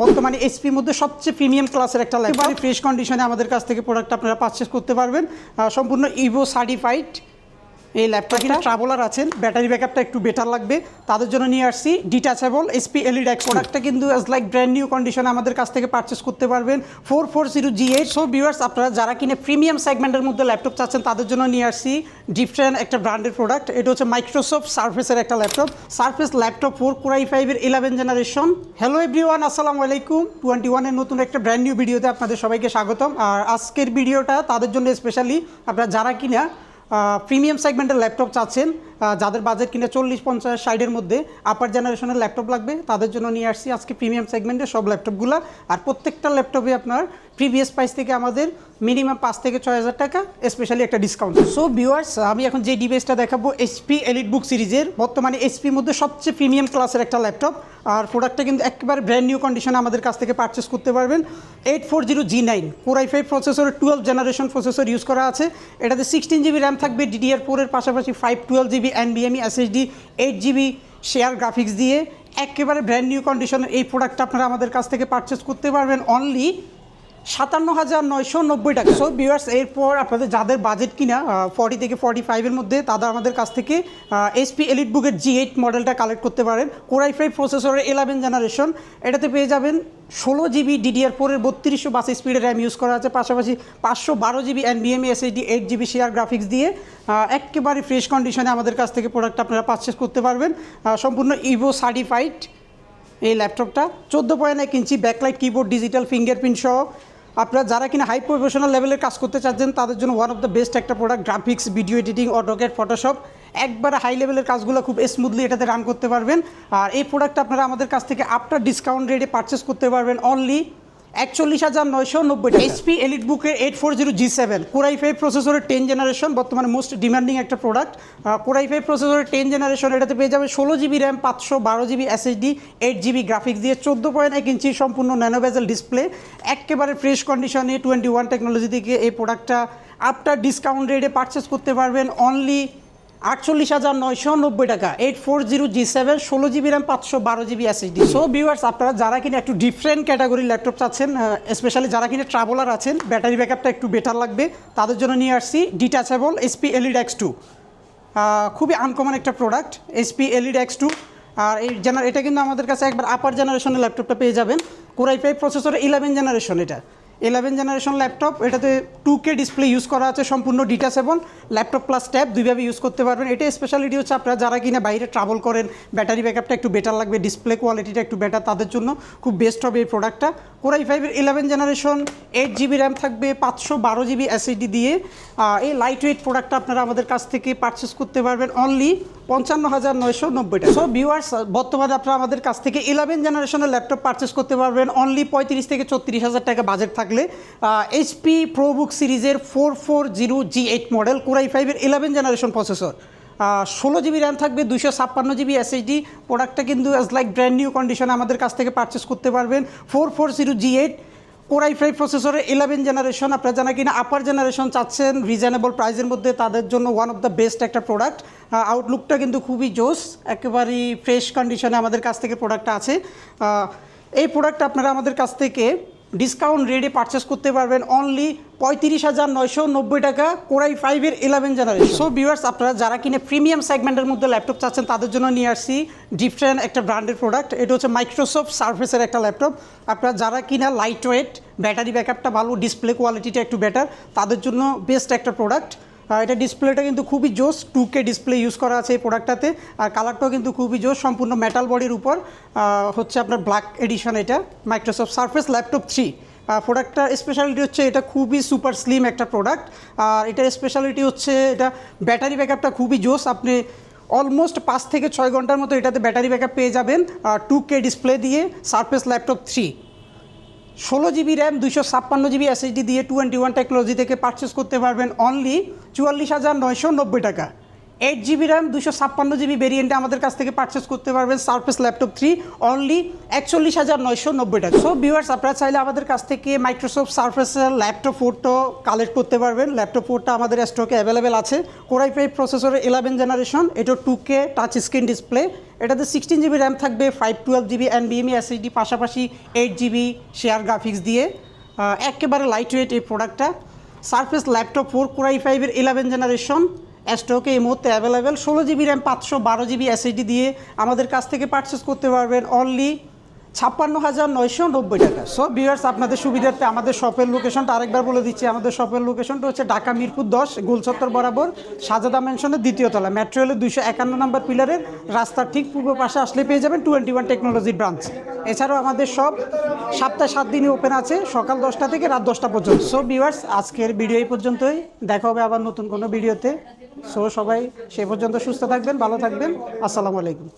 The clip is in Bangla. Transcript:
বর্তমানে এসপির মধ্যে সবচেয়ে প্রিমিয়াম ক্লাসের একটা ল্যাপটপ ফ্রেশ কন্ডিশনে আমাদের কাছ থেকে প্রোডাক্ট আপনারা পারচেস করতে পারবেন। সম্পূর্ণ ইভো সার্টিফাইড এই ল্যাপটপ কিনা ট্রাভেলার আছেন ব্যাটারি ব্যাকআপটা একটু বেটার লাগবে। তাদের জন্য নিয়ে আসছি ডিটাচেবল এসপি এলইডি প্রোডাক্টটা কিন্তু অ্যাজ লাইক ব্র্যান্ড নিউ কন্ডিশনে আমাদের কাছ থেকে পারচেস করতে পারবেন। Four four zero G eight so viewers আপনারা যারা কিনে প্রিমিয়াম সেগমেন্টের মধ্যে ল্যাপটপ চাচ্ছেন, তাদের জন্য নিয়ে আসছি ডিফারেন্ট একটা ব্র্যান্ডের প্রোডাক্ট এটা হচ্ছে মাইক্রোসফট সার্ফেসের একটা laptop Surface laptop four core i ফাইভের ইলেভেন জেনারেশন হ্যালো এভরিওয়ান আসসালামু আলাইকুম। টোয়েন্টি ওয়ানের নতুন একটা ব্র্যান্ড নিউ ভিডিওতে আপনাদের সবাইকে স্বাগতম। আর আজকের ভিডিওটা তাদের জন্য স্পেশালি আপনারা যারা কিনা প্রিমিয়াম সেগমেন্টের ল্যাপটপ চাচ্ছেন। যাদের বাজেট কিনা চল্লিশ, পঞ্চাশ সাইডের মধ্যে আপার জেনারেশনের ল্যাপটপ লাগবে, তাদের জন্য নিয়ে আসছি আজকে প্রিমিয়াম সেগমেন্টের সব ল্যাপটপগুলো আর প্রত্যেকটা ল্যাপটপে আপনার প্রিভিয়াস প্রাইস থেকে আমাদের মিনিমাম পাঁচ থেকে ছয় হাজার টাকা স্পেশালি একটা ডিসকাউন্ট সো ভিউয়ার্স আমি এখন যে ডিভাইসটা দেখাবো এইচপি এলিট বুক সিরিজের, বর্তমানে এইচপির মধ্যে সবচেয়ে প্রিমিয়াম ক্লাসের একটা ল্যাপটপ আর প্রোডাক্টটা কিন্তু একেবারে ব্র্যান্ড নিউ কন্ডিশনে আমাদের কাছ থেকে পারচেস করতে পারবেন। Eight four zero G nine core i five প্রসেসরের টুয়েলভ জেনারেশন প্রসেসর ইউজ করা আছে। এটাতে সিক্সটিন জিবি র্যাম থাকবে ডিডিআর ফোরের পাশাপাশি five twelve GB এনবিএমই SSD eight GB share graphics দিয়ে একেবারে ব্র্যান্ড নিউ কন্ডিশনের এই প্রোডাক্টটা আপনারা আমাদের কাছ থেকে পারচেস করতে পারবেন অনলি সাতান্ন হাজার নয়শো নব্বই টাকা। সো ভিউয়ার্স এরপর আপনাদের যাদের বাজেট কিনা ফর্টি থেকে ফর্টি ফাইভের মধ্যে তারা আমাদের কাছ থেকে এসপি এলিট বুকের জি এইট মডেলটা কালেক্ট করতে পারেন। কোরাই ফাইভ প্রসেসরের ইলেভেন জেনারেশন এটাতে পেয়ে যাবেন ষোলো জিবি ডিডিআর ফোরের বত্রিশশো বাস স্পিডের র্যাম ইউজ করা আছে। পাশাপাশি পাঁচশো বারো GB এনবিএমই SSD eight GB share graphics দিয়ে একেবারে ফ্রেশ কন্ডিশনে আমাদের কাছ থেকে প্রোডাক্ট আপনারা পারচেস করতে পারবেন। সম্পূর্ণ ইভো সার্টিফাইড এই ল্যাপটপটা চোদ্দ পয়েন্ট এক ইঞ্চি ব্যাকলাইট কিবোর্ড ডিজিটাল ফিঙ্গারপ্রিন্ট সহ আপনারা যারা কিনা হাই প্রফেশনাল লেভেলের কাজ করতে চাচ্ছেন, তাদের জন্য ওয়ান অফ দ্য বেস্ট একটা product graphics video editing AutoCAD Photoshop একবারে হাই লেভেলের কাজগুলো খুব স্মুথলি এটাতে রান করতে পারবেন। আর এই প্রোডাক্ট আপনারা আমাদের কাছ থেকে আফটার ডিসকাউন্ট রেটে পারচেস করতে পারবেন অনলি একচল্লিশ হাজার নয়শো নব্বই এইচপি এলিট বুকের eight four zero G seven core i five প্রসেসরের টেন জেনারেশন বর্তমানে মোস্ট ডিমান্ডিং একটা প্রোডাক্ট কোরাই ফাইভ প্রসেসরের টেন জেনারেশন এটাতে পেয়ে যাবে ষোলো জিবি র্যাম পাঁচশো বারো GB SSD eight GB graphics দিয়ে চোদ্দ পয়েন্ট এক ইঞ্চি সম্পূর্ণ ন্যানোভেজেল ডিসপ্লে একেবারে ফ্রেশ কন্ডিশনে টোয়েন্টি ওয়ান টেকনোলজি থেকে এই প্রোডাক্টটা আফটার ডিসকাউন্ট রেটে পারচেস করতে পারবেন। অনলি আটচল্লিশ হাজার নয়শো নব্বই টাকা। Eight four zero G seven ষোলো জিবি র্যাম পাঁচশো বারো জিবি এসএসডি সো ভিউয়ার্স আপনারা যারা কিনা একটু ডিফারেন্ট ক্যাটাগরির ল্যাপটপ চাচ্ছেন স্পেশালি যারা কিনা ট্রাভেলার আছেন ব্যাটারি ব্যাকআপটা একটু বেটার লাগবে। তাদের জন্য নিয়ে আসছি detachable HP Elite x two খুবই আনকমন একটা product HP Elite x two আর এই জেনার এটা কিন্তু আমাদের কাছে একবার আপার জেনারেশনের ল্যাপটপটা পেয়ে যাবেন। কোরাই ফাইভ প্রসেসরের ইলেভেন জেনারেশন এটা। ইলেভেন জেনারেশন ল্যাপটপ, এটাতে টু কে ডিসপ্লে ইউজ করা আছে, সম্পূর্ণ ডিটাচেবল ল্যাপটপ প্লাস ট্যাব দুইভাবে ইউজ করতে পারবেন। এটা স্পেশালিটি হচ্ছে আপনারা যারা কিনা বাইরে ট্রাভেল করেন ব্যাটারি ব্যাকআপটা একটু বেটার লাগবে ডিসপ্লে কোয়ালিটিটা একটু বেটার তাদের জন্য খুব বেস্ট হবে এই প্রোডাক্টটা কোরাই ফাইভের eleven generation eight GB RAM থাকবে, পাঁচশো বারো জিবি এসএসডি দিয়ে। এই লাইট ওয়েট প্রোডাক্টটা আপনারা আমাদের কাছ থেকে পারচেস করতে পারবেন অনলি পঞ্চান্ন হাজার নয়শো নব্বই টাকা সো ভিউয়ার্স বর্তমানে আপনারা আমাদের কাছ থেকে ইলেভেন জেনারেশনের ল্যাপটপ পারচেস করতে পারবেন। অনলি পঁয়ত্রিশ থেকে ছত্রিশ হাজার টাকা বাজেট থাকলে এইচপি প্রোবুক সিরিজের four four zero G eight model core i ফাইভের ইলেভেন জেনারেশন প্রসেসর ষোলো জিবি র্যাম থাকবে দুশো ছাপ্পান্ন জিবি এসএসডি প্রোডাক্টটা কিন্তু অ্যাজ লাইক ব্র্যান্ড নিউ কন্ডিশনে আমাদের কাছ থেকে পারচেস করতে পারবেন। Four four zero G eight core i five প্রসেসরের ইলেভেন জেনারেশন আপনারা জানা কিনা আপার জেনারেশন চাচ্ছেন রিজনেবল প্রাইসের মধ্যে তাদের জন্য ওয়ান অফ দ্য বেস্ট একটা প্রোডাক্ট আউটলুকটা কিন্তু খুবই জোস, একেবারেই ফ্রেশ কন্ডিশনে আমাদের কাছ থেকে প্রোডাক্টটা আছে। এই প্রোডাক্ট আপনারা আমাদের কাছ থেকে ডিসকাউন্ট রেটে পারচেস করতে পারবেন অনলি পঁয়ত্রিশ হাজার নয়শো নব্বই টাকা কোরাই ফাইভের ইলেভেন জেনারেশন সো ভিউয়ার্স আপনারা যারা কিনে প্রিমিয়াম সেগমেন্টের মধ্যে ল্যাপটপ চাচ্ছেন, তাদের জন্য নিয়ে আসছি ডিফারেন্ট একটা ব্র্যান্ডের প্রোডাক্ট এটা হচ্ছে মাইক্রোসফট সার্ফেসের একটা ল্যাপটপ আপনারা যারা কিনা লাইট ওয়েট ব্যাটারি ব্যাকআপটা ভালো ডিসপ্লে কোয়ালিটিটা একটু বেটার তাদের জন্য বেস্ট একটা প্রোডাক্ট এটা ডিসপ্লেটা কিন্তু খুবই জোস টু কে ডিসপ্লে ইউজ করা আছে এই প্রোডাক্টটাতে আর কালারটাও কিন্তু খুবই জোস, সম্পূর্ণ মেটাল বডির উপর। হচ্ছে আপনার ব্ল্যাক এডিশন এটা মাইক্রোসফট সার্ফেস ল্যাপটপ থ্রি প্রোডাক্টটার স্পেশালিটি হচ্ছে এটা খুবই সুপার স্লিম একটা প্রোডাক্ট আর এটার স্পেশালিটি হচ্ছে এটা ব্যাটারি ব্যাকআপটা খুবই জোস। আপনি অলমোস্ট পাঁচ থেকে ছয় ঘণ্টার মতো এটাতে ব্যাটারি ব্যাকআপ পেয়ে যাবেন টু কে ডিসপ্লে দিয়ে সার্ফেস ল্যাপটপ থ্রি ষোলো জিবি র্যাম দুশো ছাপ্পান্ন জিবি এসএসডি দিয়ে টোয়েন্টি ওয়ান টেকনোলজি থেকে পারচেস করতে পারবেন অনলি চুয়াল্লিশ হাজার নয়শো নব্বই টাকা। এইট জিবি র্যাম দুশো ছাপ্পান্ন জিবি ভেরিয়েন্টে আমাদের কাছ থেকে পারচেস করতে পারবেন সার্ফেস ল্যাপটপ থ্রি অনলি একচল্লিশ হাজার নয়শো নব্বই টাকা। সো ভিউয়ার্স আপনারা চাইলে আমাদের কাছ থেকে মাইক্রোসফট সার্ফেসের ল্যাপটপ ফোরটাও কালেক্ট করতে পারবেন। ল্যাপটপ ফোরটা আমাদের স্টকে অ্যাভেলেবেল আছে। কোরাই ফাইভ প্রসেসরের ইলেভেন জেনারেশন এটা two K touch screen display এটাতে সিক্সটিন জিবি র্যাম থাকবে ফাইভ টুয়েলভ জিবি এনবিএমই এসএসডি পাশাপাশি এইট জিবি শেয়ার গ্রাফিক্স দিয়ে। একেবারে লাইট ওয়েট এই প্রোডাক্টটা Surface Laptop four core i ফাইভের ইলেভেন জেনারেশন স্টকে এই মুহূর্তে অ্যাভেলেবেল ষোলো জিবি র্যাম পাঁচশো বারো জিবি এসএসডি দিয়ে আমাদের কাছ থেকে পারচেস করতে পারবেন অনলি ছাপ্পান্ন হাজার নয়শো নব্বই টাকা। সো ভিউয়ার্স আপনাদের সুবিধার্থে আমাদের শপের লোকেশনটা আরেকবার বলে দিচ্ছি। আমাদের শপের লোকেশনটা হচ্ছে ঢাকা মিরপুর দশ, গোলচত্বর বরাবর, সাজাদা মেনশনের দ্বিতীয় তলা। মেট্রো রেলের দুইশো একান্ন নম্বর পিলারের রাস্তার ঠিক পূর্ব পাশে আসলে পেয়ে যাবেন টোয়েন্টি ওয়ান টেকনোলজি ব্রাঞ্চ এছাড়াও আমাদের সব সপ্তাহে সাত দিনই ওপেন আছে, সকাল দশটা থেকে রাত দশটা পর্যন্ত। সো ভিউয়ার্স আজকের ভিডিও এই পর্যন্তই। দেখা হবে আবার নতুন কোনো ভিডিওতে সো সবাই সে পর্যন্ত সুস্থ থাকবেন ভালো থাকবেন। আসসালামু আলাইকুম।